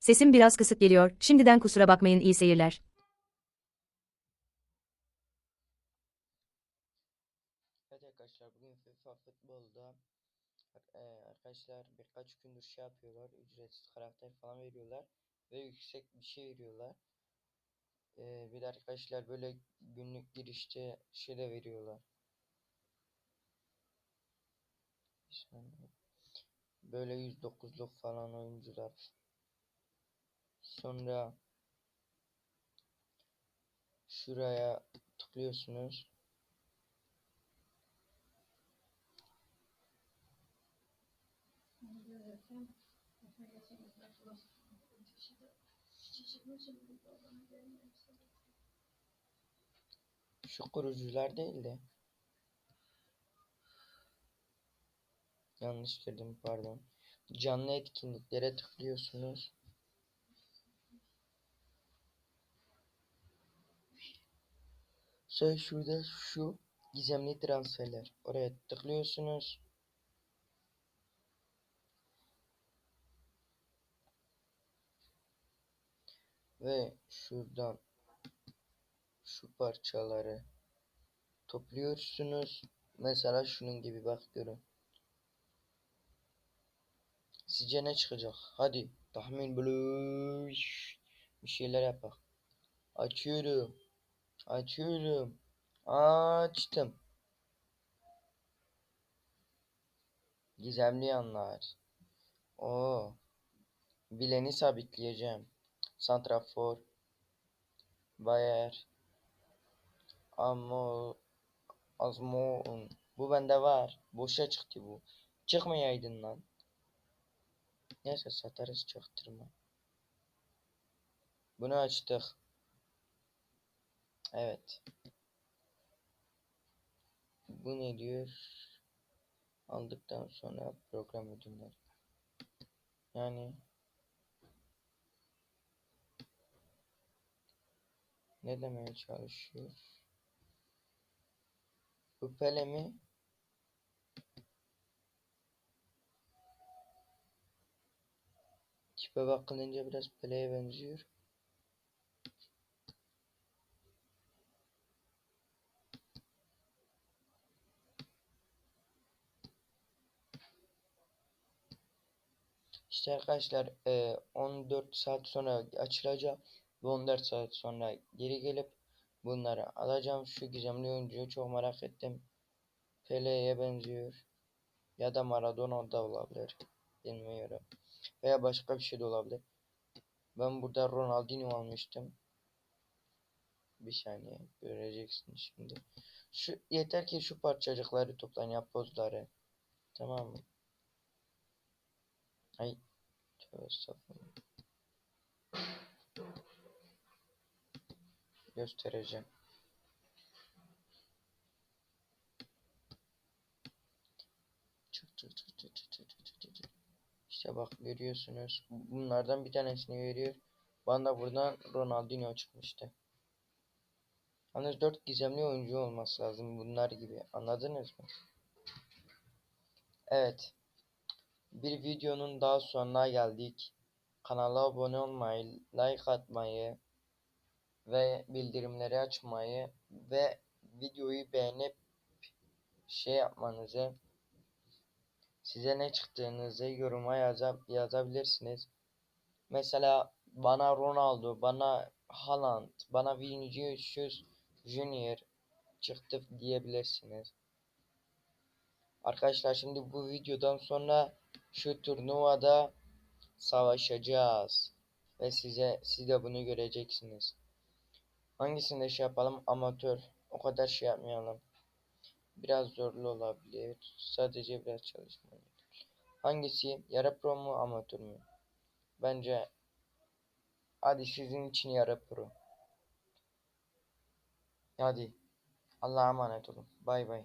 Sesim biraz kısık geliyor, şimdiden kusura bakmayın iyi seyirler. Evet arkadaşlar bugün FIFA futbolda eee, arkadaşlar birkaç gündür şey yapıyorlar ücretsiz karakter falan veriyorlar ve yüksek bir şey veriyorlar. Eee, bir de arkadaşlar böyle günlük girişte şey de veriyorlar. Böyle 109'luk falan oyuncular. Sonra şuraya tıklıyorsunuz. Şu kurucular değil de. Yanlış girdim pardon. Canlı etkinliklere tıklıyorsunuz. Sonra şurada şu gizemli transferler. Oraya tıklıyorsunuz. Ve şuradan şu parçaları topluyorsunuz. Mesela şunun gibi bak görün. Sizce ne çıkacak? Hadi tahmin buluş. Bir şeyler yapak. Açıyorum. Açıyorum. Açtım. Gizemli yanlar. Oo. Bileni sabitleyeceğim. Santrafor. Bayer. Amo. Azmoun. Bu bende var. Boşa çıktı bu. Çıkmayaydın lan. Neyse satarız çaktırma. Bunu açtık. Evet. Bu ne diyor? Aldıktan sonra program ödülleri. Yani ne demeye çalışıyor? Bu Pele mi? Tipe bakılınca biraz Pele'ye benziyor. İşte arkadaşlar eee, 14 saat sonra açılacak ve 14 saat sonra geri gelip bunları alacağım. Şu gizemli oyuncuyu çok merak ettim. Pele'ye benziyor. Ya da Maradona da olabilir. Bilmiyorum. Veya başka bir şey de olabilir. Ben burada Ronaldinho almıştım. Bir saniye göreceksin şimdi. Şu yeter ki şu parçacıkları toplayın ya pozları. Tamam mı? Ay tövbe estağfurullah. Göstereceğim. Çık çık çık çık çık çık çık çık çık. İşte bak görüyorsunuz. Bunlardan bir tanesini veriyor. Bana da buradan Ronaldinho çıkmıştı. Yalnız 4 gizemli oyuncu olması lazım bunlar gibi. Anladınız mı? Evet. Bir videonun daha sonuna geldik. Kanala abone olmayı, like atmayı ve bildirimleri açmayı ve videoyu beğenip şey yapmanızı size ne çıktığınızı yoruma yaza yazabilirsiniz. Mesela bana Ronaldo, bana Haaland, bana Vinicius Junior çıktı diyebilirsiniz. Arkadaşlar şimdi bu videodan sonra şu turnuvada savaşacağız. Ve size siz de bunu göreceksiniz. Hangisinde şey yapalım? Amatör. O kadar şey yapmayalım. Biraz zorlu olabilir. Sadece biraz çalışma. Hangisi? Yarı pro mu amatör mü? Bence hadi sizin için yarı pro. Hadi. Allah'a emanet olun. Bay bay.